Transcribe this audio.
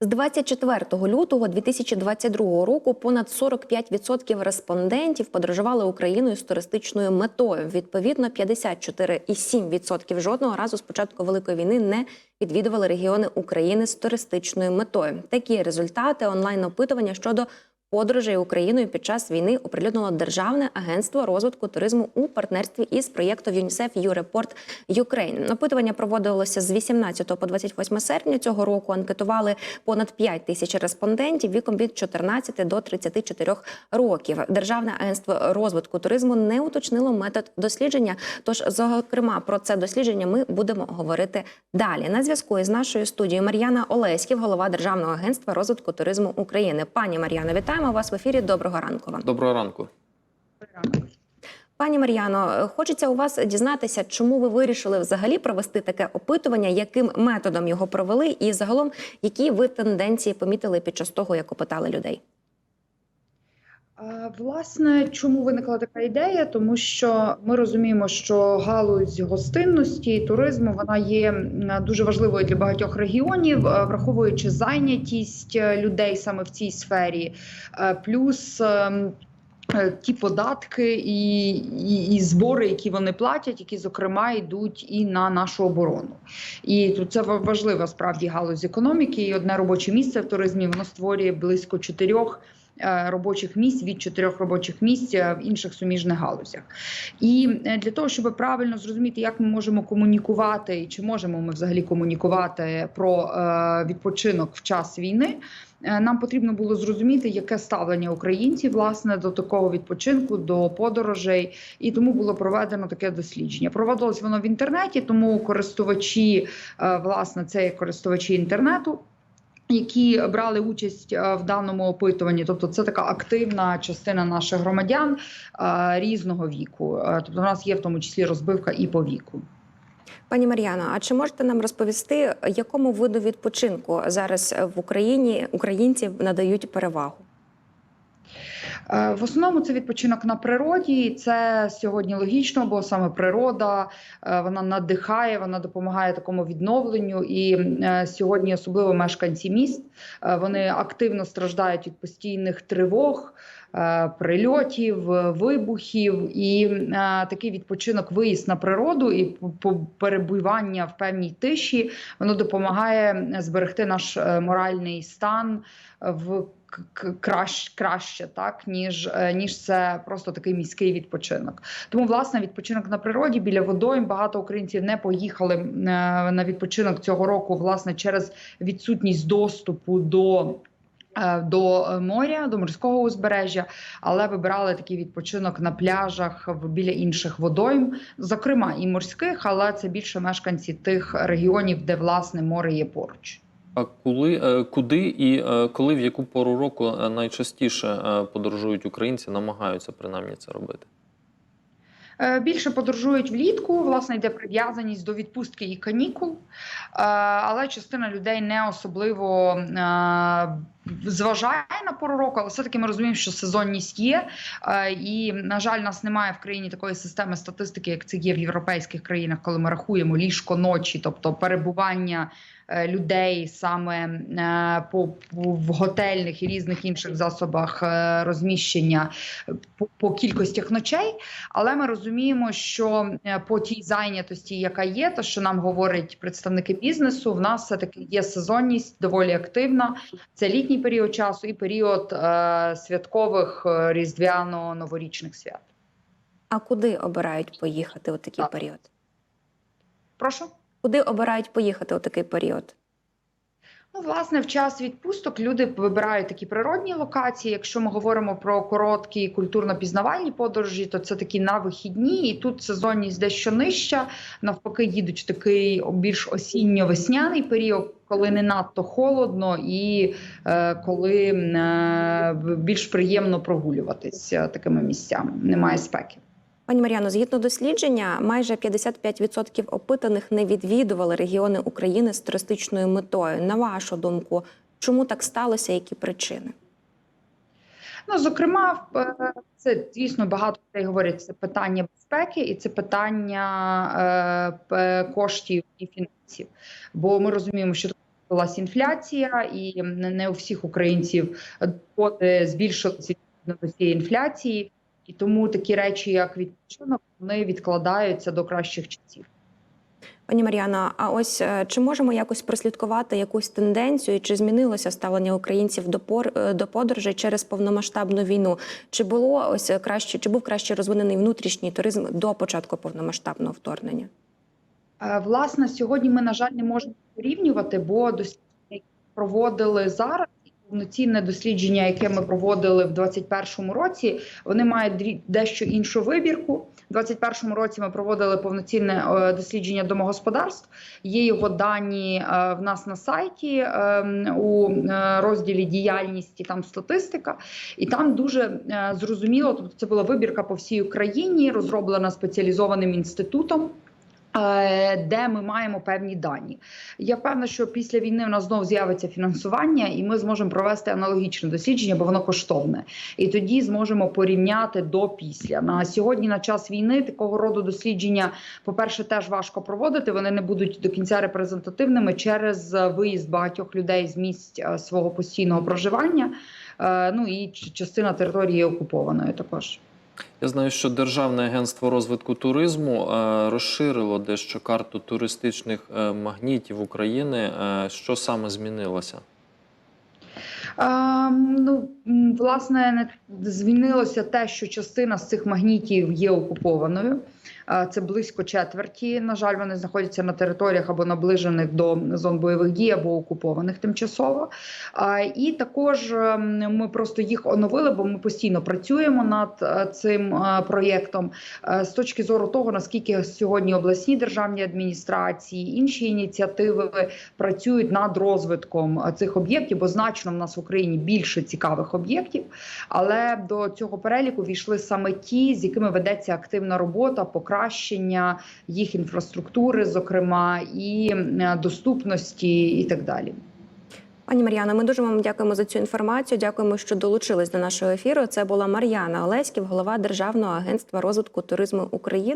З 24 лютого 2022 року понад 45% респондентів подорожували Україною з туристичною метою. Відповідно, 54,7% жодного разу з початку великої війни не відвідували регіони України з туристичною метою. Такі результати онлайн-опитування щодо подорожей Україною під час війни оприлюднило Державне агентство розвитку туризму у партнерстві із проєктом ЮНІСЕФ «Юрепорт Юкрейн». Опитування проводилося з 18 по 28 серпня цього року. Анкетували понад 5 тисяч респондентів віком від 14 до 34 років. Державне агентство розвитку туризму не уточнило метод дослідження. Тож, зокрема, про це дослідження ми будемо говорити далі. На зв'язку із нашою студією Мар'яна Олеськів, голова Державного агентства розвитку туризму України. Пані Мар'яно, вітаємо вас в ефірі. Доброго ранку вам. Доброго ранку. Пані Мар'яно, хочеться у вас дізнатися, чому ви вирішили взагалі провести таке опитування, яким методом його провели, і загалом які ви тенденції помітили під час того, як опитали людей. Власне, чому виникла така ідея? Тому що ми розуміємо, що галузь гостинності і туризму вона є дуже важливою для багатьох регіонів, е, враховуючи зайнятість е, людей саме в цій сфері, е, плюс. ем, Ті податки і, і, і збори, які вони платять, які зокрема йдуть і на нашу оборону, і тут це важлива справді галузь економіки. І одне робоче місце в туризмі воно створює близько чотирьох робочих місць від чотирьох робочих місць е, в інших суміжних галузях. І е, для того, щоб правильно зрозуміти, як ми можемо комунікувати, і чи можемо ми взагалі комунікувати про е, відпочинок в час війни. е, Нам потрібно було зрозуміти, яке ставлення українців власне до такого відпочинку, до подорожей, і тому було проведено таке дослідження. Проводилось воно в інтернеті, тому користувачі, е, власне, це користувачі інтернету які брали участь е, в даному опитуванні, тобто це така активна частина наших громадян е, різного віку. Е, Тобто, у нас є в тому числі розбивка і по віку. Пані Мар'яно, а чи можете нам розповісти, якому виду відпочинку зараз в Україні українці надають перевагу? Е, В основному це відпочинок на природі. Це сьогодні логічно, бо саме природа е, вона надихає, вона допомагає такому відновленню. І е, сьогодні, особливо мешканці міст, вони активно страждають від постійних тривог. Е, Прильотів, е, вибухів і е, такий відпочинок, виїзд на природу і перебування в певній тиші, воно допомагає зберегти наш моральний стан в к- к- краще, так ніж, ніж це просто такий міський відпочинок. Тому, власне, відпочинок на природі біля водойм багато українців не поїхали на відпочинок цього року, власне, через відсутність доступу до. Е, До моря, до морського узбережжя, але вибирали такий відпочинок на пляжах біля інших водойм, зокрема і морських, але це більше мешканці тих регіонів, де власне море є поруч. А коли, е, куди і е, коли в яку пору року е, найчастіше е, подорожують українці, намагаються принаймні це робити? Е, Більше подорожують влітку, власне, йде прив'язаність до відпустки і канікул, Е, але частина людей не особливо е, зважає на пору року, але все-таки ми розуміємо, що сезонність є. Е, І, на жаль, нас немає в країні такої системи статистики, як це є в європейських країнах, коли ми рахуємо ліжко ночі, тобто перебування е, людей саме е, по, в готельних і різних інших засобах розміщення по, по кількостях ночей. Але ми розуміємо, що по тій зайнятості, яка є, то що нам говорять представники бізнесу, в нас все таки є сезонність доволі активна. Це літній період часу і період е, святкових е, різдвяно-новорічних свят. А куди обирають поїхати у такий Так. період? Прошу. Куди обирають поїхати у такий період? Ну, власне, в час відпусток люди вибирають такі природні локації. Якщо ми говоримо про короткі культурно-пізнавальні подорожі, то це такі на вихідні, і тут сезонність дещо нижча. Навпаки, їдуть такий більш осінньо-весняний період, коли не надто холодно, і е, коли е, більш приємно прогулюватися такими місцями. Немає спеки. Пані Мар'яно, згідно дослідження, майже 55% опитаних не відвідували регіони України з туристичною метою. На вашу думку, чому так сталося? Які причини? Ну, зокрема, е, це звісно багато людей говорять. Це питання безпеки і це питання е, коштів і фінансів. Бо ми розуміємо, що Була інфляція, і не у всіх українців доходи збільшилися до цієї інфляції, і тому такі речі, як відпочинок, вони відкладаються до кращих часів. Пані Мар'яна, а ось е, чи можемо якось прослідкувати якусь тенденцію, чи змінилося ставлення українців до пор е, до подорожей через повномасштабну війну? Чи було ось е, краще, чи був краще розвинений внутрішній туризм до початку повномасштабного вторгнення? Власне, сьогодні ми, на жаль, не можемо порівнювати, бо дослідження, які проводили зараз, повноцінне дослідження, яке ми проводили в 2021 році, вони мають дещо іншу вибірку. У 2021 році ми проводили повноцінне е, дослідження домогосподарств. Є його дані е, в нас на сайті е, у е, розділі діяльність і там статистика. І там дуже зрозуміло, тобто це була вибірка по всій Україні, розроблена спеціалізованим інститутом. Е, Де ми маємо певні дані, я певна, що після війни в нас знову з'явиться фінансування, і ми зможемо провести аналогічне дослідження, бо воно коштовне. І тоді зможемо порівняти до після. На сьогодні, на час війни, такого роду дослідження, по-перше, теж важко проводити. Вони не будуть до кінця репрезентативними через виїзд багатьох людей з місць е, свого постійного проживання. Е, Ну і частина території є окупованою також. Я знаю, що Державне агентство розвитку туризму е, розширило дещо карту туристичних е, магнітів України. Е, Що саме змінилося? А, ну, власне, не змінилося те, що частина з цих магнітів є окупованою. Це близько четверті. На жаль, вони знаходяться на територіях або наближених до зон бойових дій, або окупованих тимчасово. А, І також ем, ми просто їх оновили, бо ми постійно працюємо над е, цим е, проєктом Е, з точки зору того, наскільки сьогодні обласні державні адміністрації, інші ініціативи працюють над розвитком е, цих об'єктів, бо значно в нас в Україні більше цікавих об'єктів. Але до цього переліку війшли саме ті, з якими ведеться активна робота, покращення їх інфраструктури, зокрема, і е, доступності, і так далі. Пані Мар'яна, ми дуже вам дякуємо за цю інформацію. Дякуємо, що долучились до нашого ефіру. Це була Мар'яна Олеськів, голова Державного агентства розвитку туризму України.